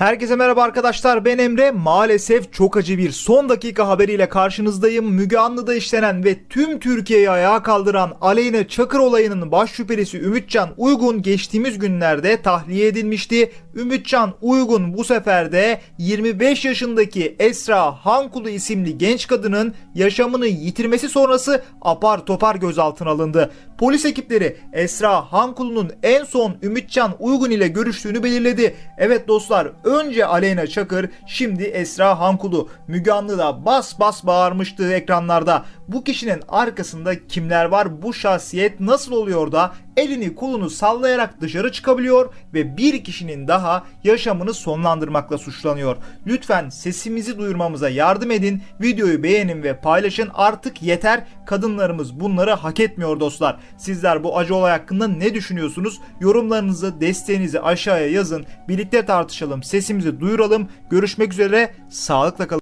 Herkese merhaba arkadaşlar ben Emre. Maalesef çok acı bir son dakika haberiyle karşınızdayım. Müge Anlı'da işlenen ve tüm Türkiye'yi ayağa kaldıran Aleyna Çakır olayının baş şüphelisi Ümitcan Uygun geçtiğimiz günlerde tahliye edilmişti. Ümitcan Uygun bu sefer de 25 yaşındaki Esra Hankulu isimli genç kadının yaşamını yitirmesi sonrası apar topar gözaltına alındı. Polis ekipleri Esra Hankulu'nun en son Ümitcan Uygun ile görüştüğünü belirledi. Evet dostlar önce Aleyna Çakır şimdi Esra Hankulu. Müge Anlı da bas bas bağırmıştı ekranlarda. Bu kişinin arkasında kimler var? Bu şahsiyet nasıl oluyor da elini kolunu sallayarak dışarı çıkabiliyor ve bir kişinin daha yaşamını sonlandırmakla suçlanıyor. Lütfen sesimizi duyurmamıza yardım edin. Videoyu beğenin ve paylaşın. Artık yeter. Kadınlarımız bunları hak etmiyor dostlar. Sizler bu acı olay hakkında ne düşünüyorsunuz? Yorumlarınızı, desteğinizi aşağıya yazın. Birlikte tartışalım. Sesimizi duyuralım. Görüşmek üzere. Sağlıkla kalın.